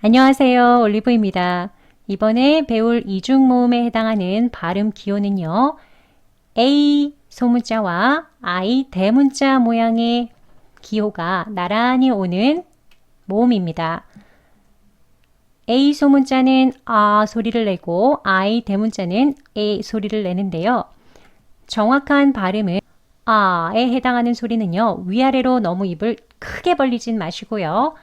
안녕하세요. 올리브입니다. 이번에 배울 이중 모음에 해당하는 발음 기호는요. A 소문자와 I 대문자 모양의 기호가 나란히 오는 모음입니다. A 소문자는 아 소리를 내고 I 대문자는 A 소리를 내는데요. 정확한 발음은 아에 해당하는 소리는요. 위아래로 너무 입을 크게 벌리진 마시고요.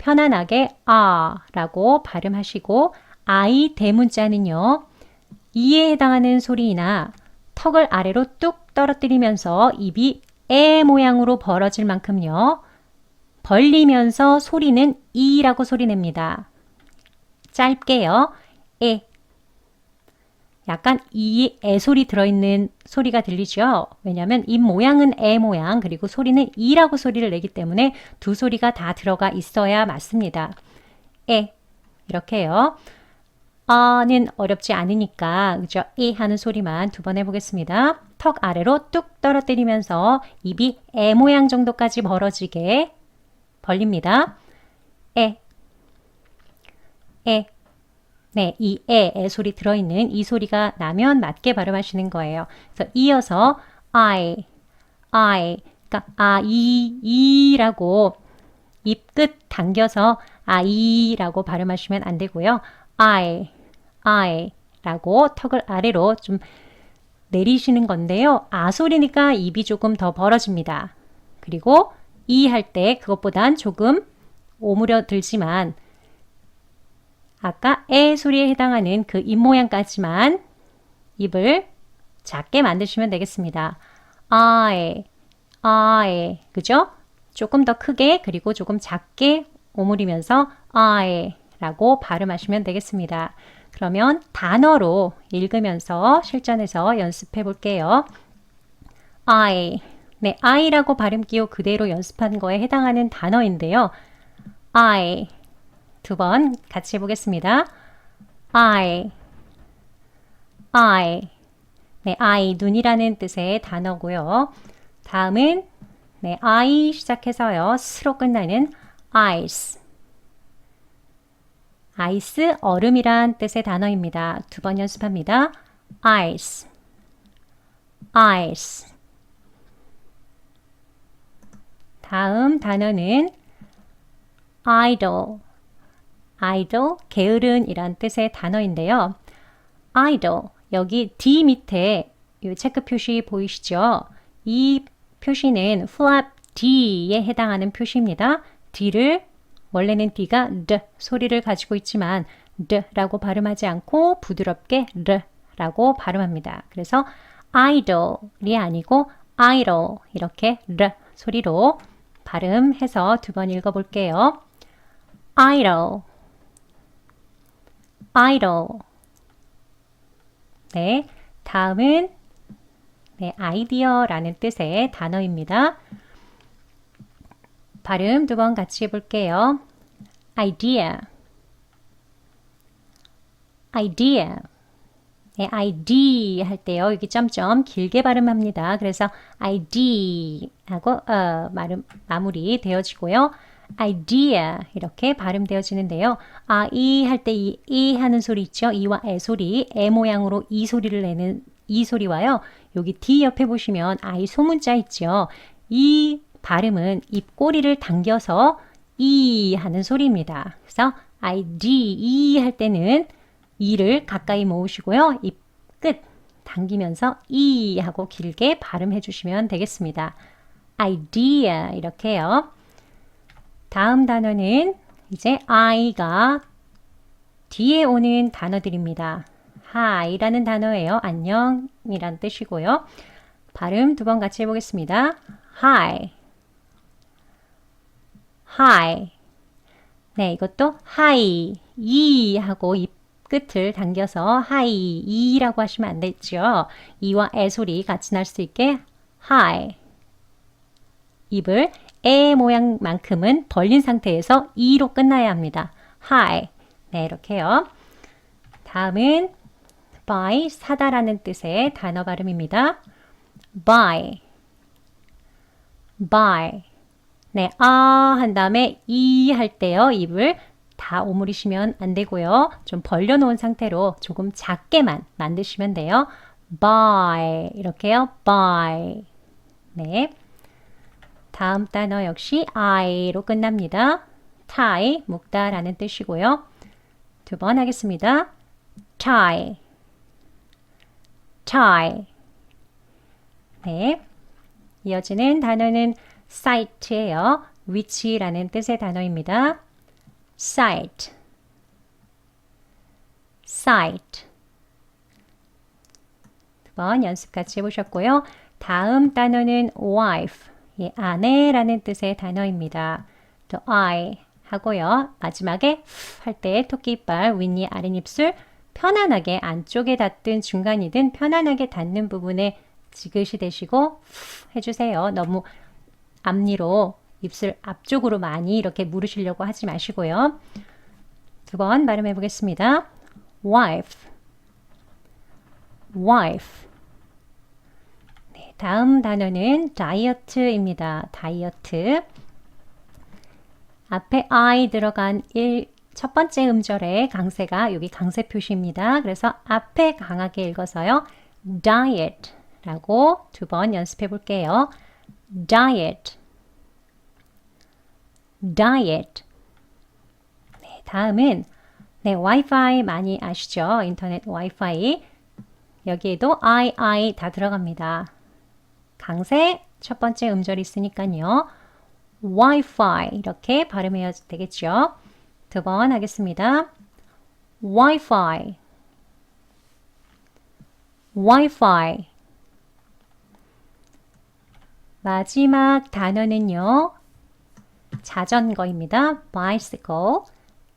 편안하게 아라고 발음하시고 I 대문자는요. 이에 해당하는 소리나 턱을 아래로 뚝 떨어뜨리면서 입이 에 모양으로 벌어질 만큼요. 벌리면서 소리는 이라고 소리냅니다. 짧게요. 에. 약간 이 애 소리 들어있는 소리가 들리죠? 왜냐하면 입 모양은 애 모양 그리고 소리는 이라고 소리를 내기 때문에 두 소리가 다 들어가 있어야 맞습니다. 에 이렇게요. 아는 어렵지 않으니까 그죠? 이 하는 소리만 두 번 해보겠습니다. 턱 아래로 뚝 떨어뜨리면서 입이 애 모양 정도까지 벌어지게 벌립니다. 에, 에. 네, 이 에, 에 소리 들어있는 이 소리가 나면 맞게 발음하시는 거예요. 그래서 이어서 I, I, 그러니까 아, 이, 이라고 입 끝 당겨서 아이라고 발음하시면 안 되고요. I, I 라고 턱을 아래로 좀 내리시는 건데요. 아 소리니까 입이 조금 더 벌어집니다. 그리고 이 할 때 그것보단 조금 오므려 들지만 아까 에 소리에 해당하는 그 입 모양까지만 입을 작게 만드시면 되겠습니다. 아에, 아에, 그죠? 조금 더 크게 그리고 조금 작게 오므리면서 아에 라고 발음하시면 되겠습니다. 그러면 단어로 읽으면서 실전에서 연습해 볼게요. I. 네, I라고 발음 기호 그대로 연습한 거에 해당하는 단어인데요. I. 두 번 같이 해보겠습니다. I. I. 네, I. 눈이라는 뜻의 단어고요. 다음은 네, I 시작해서요. 스로 끝나는 ice. 아이스 얼음이란 뜻의 단어입니다. 두 번 연습합니다. ice, ice. 다음 단어는 idle, idle, 게으른이란 뜻의 단어인데요. idle, 여기 D 밑에 이 체크 표시 보이시죠? 이 표시는 flap D에 해당하는 표시입니다. D를 원래는 D가 D 소리를 가지고 있지만 D라고 발음하지 않고 부드럽게 R라고 발음합니다. 그래서 idle이 아니고 idle 이렇게 R 소리로 발음해서 두 번 읽어볼게요. idle, idle. 네, 다음은 네, 아이디어라는 뜻의 단어입니다. 발음 두 번 같이 해볼게요. idea, idea. 네, ID 할 때요. 여기 점점 길게 발음합니다. 그래서 ID 하고 어, 말음, 마무리 되어지고요. Idea 이렇게 발음되어지는데요. 아, 이 할 때 이, 이 하는 소리 있죠? 이와 에 소리, 에 모양으로 이 소리를 내는 이 소리와요. 여기 D 옆에 보시면 I 소문자 있죠? 이 발음은 입꼬리를 당겨서 이 하는 소리입니다. 그래서 I, D, E 할 때는 이를 가까이 모으시고요. 입 끝 당기면서 이 하고 길게 발음해 주시면 되겠습니다. idea 이렇게요. 다음 단어는 이제 I가 뒤에 오는 단어들입니다. Hi라는 단어예요. 안녕이란 뜻이고요. 발음 두 번 같이 해보겠습니다. Hi, Hi. 네, 이것도 Hi, 이 하고 입 끝을 당겨서 Hi, 이라고 하시면 안 되죠. 이와 에 소리 같이 날 수 있게 Hi. 입을 에 모양만큼은 벌린 상태에서 이로 끝나야 합니다. Hi. 네, 이렇게요. 다음은 buy, 사다라는 뜻의 단어 발음입니다. buy, buy. 네, 아 한 다음에 이 할 때요. 입을 다 오므리시면 안 되고요. 좀 벌려 놓은 상태로 조금 작게만 만드시면 돼요. buy 이렇게요. buy 네. 다음 단어 역시 I로 끝납니다. tie, 묶다라는 뜻이고요. 두 번 하겠습니다. tie, tie. 네. 이어지는 단어는 site예요. 위치라는 뜻의 단어입니다. site, site. 두 번 연습 같이 해보셨고요. 다음 단어는 wife, 예, 아내라는 뜻의 단어입니다. 또 I 하고요. 마지막에 할 때 토끼 이빨, 윗니, 아랫입술 편안하게 안쪽에 닿든 중간이든 편안하게 닿는 부분에 지그시 대시고 해주세요. 너무 앞니로 입술 앞쪽으로 많이 이렇게 물으시려고 하지 마시고요. 두 번 발음해 보겠습니다. wife, wife. 네, 다음 단어는 다이어트입니다. 다이어트. 앞에 I 들어간 1, 첫 번째 음절의 강세가 여기 강세 표시입니다. 그래서 앞에 강하게 읽어서요. diet 라고 두 번 연습해 볼게요. diet diet 네, 다음은 네, 와이파이 많이 아시죠? 인터넷 와이파이 여기에도 I, I 다 들어갑니다. 강세 첫 번째 음절이 있으니까요. Wi-Fi 이렇게 발음해야 되겠죠. 두 번 하겠습니다. Wi-Fi Wi-Fi 마지막 단어는요. 자전거입니다. bicycle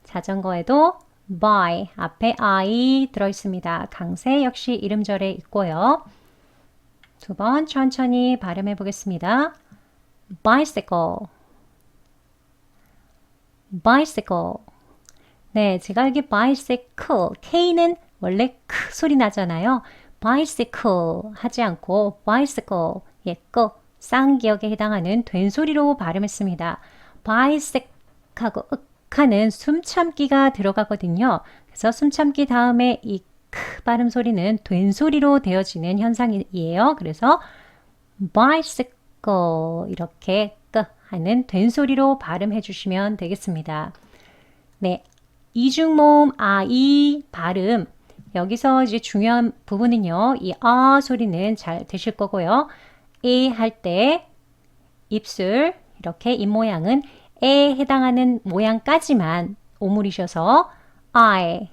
자전거에도 by 앞에 I 들어 있습니다. 강세 역시 이름절에 있고요. 두 번 천천히 발음해 보겠습니다. bicycle bicycle 네, 제가 여기 bicycle K는 원래 크 소리 나잖아요. bicycle 하지 않고 bicycle 예, 끄 쌍기역에 해당하는 된 소리로 발음했습니다. bicycle 하고 윽 하는 숨참기가 들어가거든요. 그래서 숨참기 다음에 이 크 발음 소리는 된 소리로 되어지는 현상이에요. 그래서 bicycle 이렇게 끄 하는 된 소리로 발음해 주시면 되겠습니다. 네. 이중모음 아, 이 발음 여기서 이제 중요한 부분은요. 이 아 소리는 잘 되실 거고요. 에 할 때 입술 이렇게 입 모양은 에 해당하는 모양까지만 오므리셔서 I,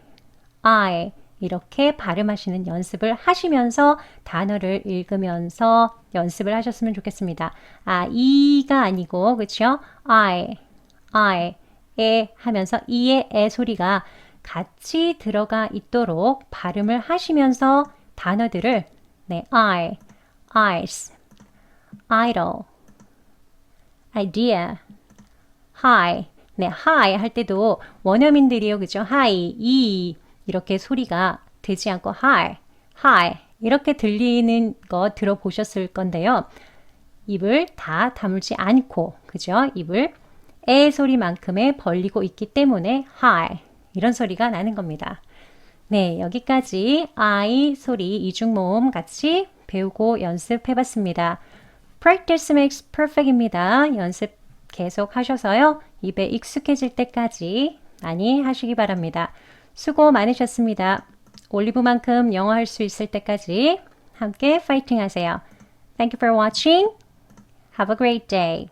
I 이렇게 발음하시는 연습을 하시면서 단어를 읽으면서 연습을 하셨으면 좋겠습니다. 아, 이가 아니고, 그쵸? I, I, 에 하면서 이의 에 소리가 같이 들어가 있도록 발음을 하시면서 단어들을 네, I, eyes, idol, idea, high. 네, high 할 때도 원어민들이요, 그죠? high, 이 이렇게 소리가 되지 않고 high, high 이렇게 들리는 거 들어보셨을 건데요. 입을 다 다물지 않고, 그죠? 입을 에 소리만큼에 벌리고 있기 때문에 high 이런 소리가 나는 겁니다. 네, 여기까지 I 소리 이중모음 같이 배우고 연습해 봤습니다. Practice makes perfect입니다. 연습 계속 하셔서요. 입에 익숙해질 때까지 많이 하시기 바랍니다. 수고 많으셨습니다. 올리브만큼 영어 할 수 있을 때까지 함께 파이팅 하세요. Thank you for watching. Have a great day.